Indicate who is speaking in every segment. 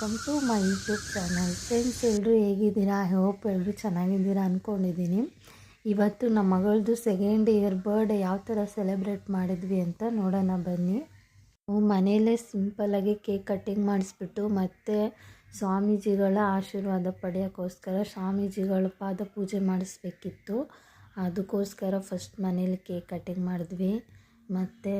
Speaker 1: Welcome to my YouTube channel. Friends ಎಲ್ಲರೂ ಹೇಗಿದ್ದೀರಾ? I hope ಎಲ್ಲರೂ ಚೆನ್ನಾಗಿದ್ದೀರಾ ಅಂದ್ಕೊಂಡಿದ್ದೀನಿ ಇವತ್ತು ನಮ್ಮ ಮಗಳದು ಸೆಕೆಂಡ್ ಇಯರ್ ಬರ್ಡೇ ಯಾವ ಥರ ಸೆಲೆಬ್ರೇಟ್ ಮಾಡಿದ್ವಿ ಅಂತ ನೋಡೋಣ ಬನ್ನಿ. ಮನೆಯಲ್ಲೇ ಸಿಂಪಲ್ಲಾಗಿ ಕೇಕ್ ಕಟ್ಟಿಂಗ್ ಮಾಡಿಸ್ಬಿಟ್ಟು ಮತ್ತು ಸ್ವಾಮೀಜಿಗಳ ಆಶೀರ್ವಾದ ಪಡೆಯೋಕ್ಕೋಸ್ಕರ ಸ್ವಾಮೀಜಿಗಳ ಪಾದ ಪೂಜೆ ಮಾಡಿಸ್ಬೇಕಿತ್ತು. ಅದಕ್ಕೋಸ್ಕರ ಫಸ್ಟ್ ಮನೇಲಿ ಕೇಕ್ ಕಟ್ಟಿಂಗ್ ಮಾಡಿದ್ವಿ. ಮತ್ತು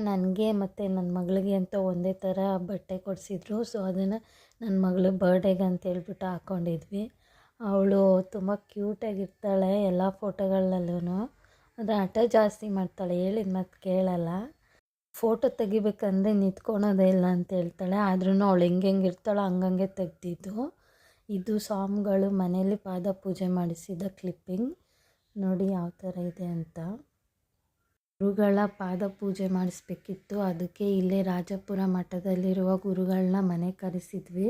Speaker 1: ನನಗೆ ಮತ್ತು ನನ್ನ ಮಗಳಿಗೆ ಅಂತ ಒಂದೇ ಥರ ಬಟ್ಟೆ ಕೊಡಿಸಿದ್ರು. ಸೊ ಅದನ್ನು ನನ್ನ ಮಗಳು ಬರ್ಡೇಗೆ ಅಂತ ಹೇಳ್ಬಿಟ್ಟು ಹಾಕ್ಕೊಂಡಿದ್ವಿ ಅವಳು ತುಂಬ ಕ್ಯೂಟಾಗಿರ್ತಾಳೆ ಎಲ್ಲ ಫೋಟೋಗಳಲ್ಲೂ ಆದರೆ ಹಠ ಜಾಸ್ತಿ ಮಾಡ್ತಾಳೆ, ಹೇಳಿದ ಮತ್ತು ಕೇಳಲ್ಲ. ಫೋಟೋ ತೆಗಿಬೇಕಂದ್ರೆ ನಿಂತ್ಕೊಳೋದೇ ಇಲ್ಲ ಅಂತ ಹೇಳ್ತಾಳೆ. ಆದ್ರೂ ಅವಳು ಹೆಂಗೆ ಹೆಂಗೆ ಇರ್ತಾಳೋ ಹಂಗಂಗೆ ತೆಗ್ದಿದ್ದು. ಇದು ಸಾಮ್ಗಳು ಮನೇಲಿ ಪಾದ ಪೂಜೆ ಮಾಡಿಸಿದ ಕ್ಲಿಪ್ಪಿಂಗ್ ನೋಡಿ ಯಾವ ಥರ ಇದೆ ಅಂತ. ಗುರುಗಳ ಪಾದ ಪೂಜೆ ಮಾಡಿಸ್ಬೇಕಿತ್ತು ಅದಕ್ಕೆ ಇಲ್ಲೇ ರಾಜಪುರ ಮಠದಲ್ಲಿರುವ ಗುರುಗಳನ್ನ ಮನೆ ಕರೆಸಿದ್ವಿ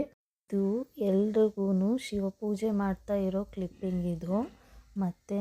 Speaker 1: ಇದು ಎಲ್ರಿಗೂ ಶಿವಪೂಜೆ ಮಾಡ್ತಾ ಇರೋ ಕ್ಲಿಪ್ಪಿಂಗ್ ಇದು ಮತ್ತು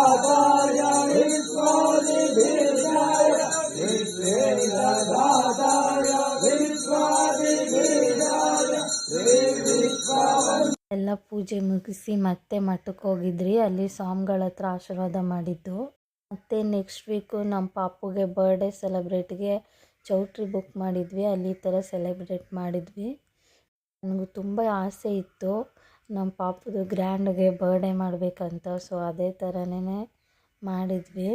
Speaker 1: ಎಲ್ಲ ಪೂಜೆ ಮುಗಿಸಿ ಮತ್ತೆ ಮಠಕ್ಕೆ ಹೋಗಿದ್ರಿ. ಅಲ್ಲಿ ಸ್ವಾಮಿಗಳ ಹತ್ರ ಆಶೀರ್ವಾದ ಮಾಡಿದ್ದು. ಮತ್ತು ನೆಕ್ಸ್ಟ್ ವೀಕು ನಮ್ಮ ಪಾಪುಗೆ ಬರ್ಡೇ ಸೆಲೆಬ್ರೇಟ್ಗೆ ಚೌಟ್ರಿ ಬುಕ್ ಮಾಡಿದ್ವಿ. ಅಲ್ಲಿ ಈ ಥರ ಸೆಲೆಬ್ರೇಟ್ ಮಾಡಿದ್ವಿ. ನನಗೂ ತುಂಬ ಆಸೆ ಇತ್ತು. ನಮ್ಮ ಪಾಪದು ಗ್ರ್ಯಾಂಡ್ಗೆ ಬರ್ಡೇ ಮಾಡಬೇಕಂತ. ಸೊ ಅದೇ ಥರನೇ ಮಾಡಿದ್ವಿ.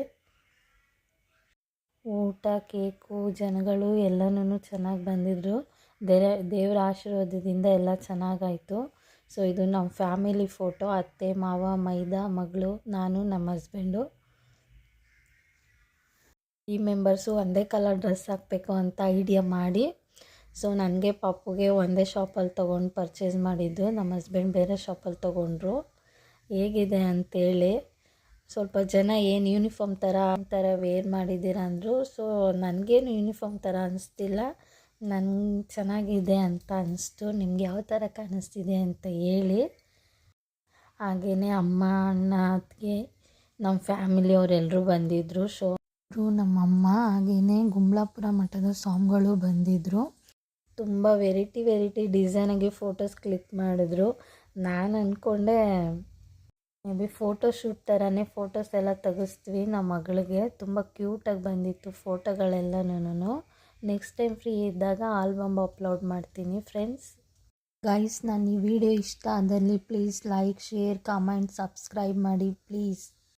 Speaker 1: ಊಟ ಕೇಕು ಜನಗಳು ಎಲ್ಲನೂ ಚೆನ್ನಾಗಿ ಬಂದಿದ್ದರು ದೇ ದೇವರ ಆಶೀರ್ವಾದದಿಂದ ಎಲ್ಲ ಚೆನ್ನಾಗಾಯಿತು. ಸೊ ಇದು ನಮ್ಮ ಫ್ಯಾಮಿಲಿ ಫೋಟೋ ಅತ್ತೆ, ಮಾವ, ಮೈದಾ, ಮಗಳು, ನಾನು, ನಮ್ಮ ಹಸ್ಬೆಂಡು ಈ ಮೆಂಬರ್ಸು ಒಂದೇ ಕಲರ್ ಡ್ರೆಸ್ ಹಾಕಬೇಕು ಅಂತ ಐಡಿಯಾ ಮಾಡಿ. ಸೊ ನನಗೆ ಪಾಪುಗೆ ಒಂದೇ ಶಾಪಲ್ಲಿ ತೊಗೊಂಡು ಪರ್ಚೇಸ್ ಮಾಡಿದ್ದು. ನಮ್ಮ ಹಸ್ಬೆಂಡ್ ಬೇರೆ ಶಾಪಲ್ಲಿ ತೊಗೊಂಡ್ರು. ಹೇಗಿದೆ ಅಂತೇಳಿ. ಸ್ವಲ್ಪ ಜನ ಏನು ಯೂನಿಫಾರ್ಮ್ ಥರ ಥರ ವೇರ್ ಮಾಡಿದ್ದೀರ ಅಂದರು. ಸೊ ನನಗೇನು ಯೂನಿಫಾರ್ಮ್ ಥರ ಅನಿಸ್ತಿಲ್ಲ. ನನ್ಗೆ ಚೆನ್ನಾಗಿದೆ ಅಂತ ಅನ್ನಿಸ್ತು ನಿಮ್ಗೆ ಯಾವ ಥರ ಕಾಣಿಸ್ತಿದೆ ಅಂತ ಹೇಳಿ. ಹಾಗೆಯೇ ಅಮ್ಮ, ಅಣ್ಣ ನಮ್ಮ ಫ್ಯಾಮಿಲಿಯವರೆಲ್ಲರೂ ಬಂದಿದ್ದರು ಸೊ ಅವರು ನಮ್ಮಮ್ಮ ಹಾಗೆಯೇ ಗುಮ್ಲಾಪುರ ಮಠದ ಸ್ವಾಮಿಗಳು ಬಂದಿದ್ದರು ತುಂಬ ವೆರೈಟಿ ವೆರೈಟಿ ಡಿಸೈನಾಗಿ ಫೋಟೋಸ್ ಕ್ಲಿಕ್ ಮಾಡಿದ್ರು. ನಾನು ಅಂದ್ಕೊಂಡೆ ಮೇ ಬಿ ಫೋಟೋ ಶೂಟ್ ಥರನೇ ಫೋಟೋಸ್ ಎಲ್ಲ ತೆಗೆಸ್ತೀವಿ ನಮ್ಮ ಮಗಳಿಗೆ ತುಂಬ ಕ್ಯೂಟಾಗಿ ಬಂದಿತ್ತು ಫೋಟೋಗಳೆಲ್ಲನೂ ನೆಕ್ಸ್ಟ್ ಟೈಮ್ ಫ್ರೀ ಇದ್ದಾಗ ಆಲ್ಬಮ್ ಅಪ್ಲೋಡ್ ಮಾಡ್ತೀನಿ ಫ್ರೆಂಡ್ಸ್ ಗೈಸ್ ನಾನು ಈ ವಿಡಿಯೋ ಇಷ್ಟ ಆದಲ್ಲಿ please like share comment subscribe ಮಾಡಿ ಪ್ಲೀಸ್